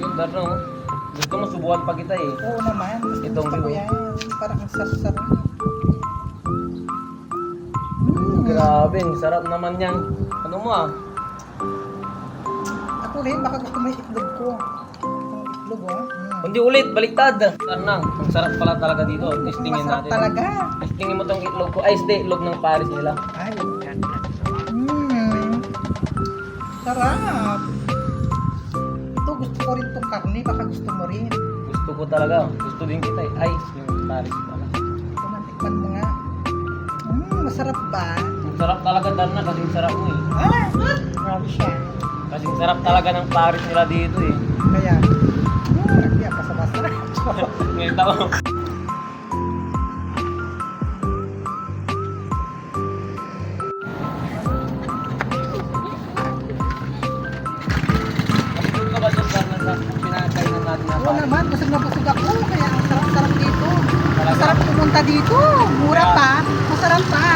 Yung Darna, oh. Gusto mo subukan pa kita eh. Oo naman. Itong gusto ko yan. Parang ang sasarap. Mm. Grabe, ang sarap naman yan. Ano mo ah? Ako rin, baka gusto mo yung itlog ko. Yung itlog, oh. Mm. Hindi ulit, baliktad. Darna, ang sarap pala talaga dito. Testingin Masarap natin. talaga. Testingin mo tong itlog ko. Ay, hindi, itlog ng Paris nila. Ay, mm. Sarap. Karne. Baka gusto mo rin. Gusto ko talaga. Gusto din kita eh. Ay, yung Paris pala. Ito, mantikman mo nga. Mm, masarap ba? Ang sarap talaga Darna, kasing sarap mo eh. Ah, grabe siya. Kasing sarap talaga ng Paris nila dito eh. Kaya, mm, kaya basa-basa. Ngayon tao. Oo naman, busog na busog ako. Kaya ang sarap-sarap dito. Masarap pumunta dito. Mura pa. Masarap pa.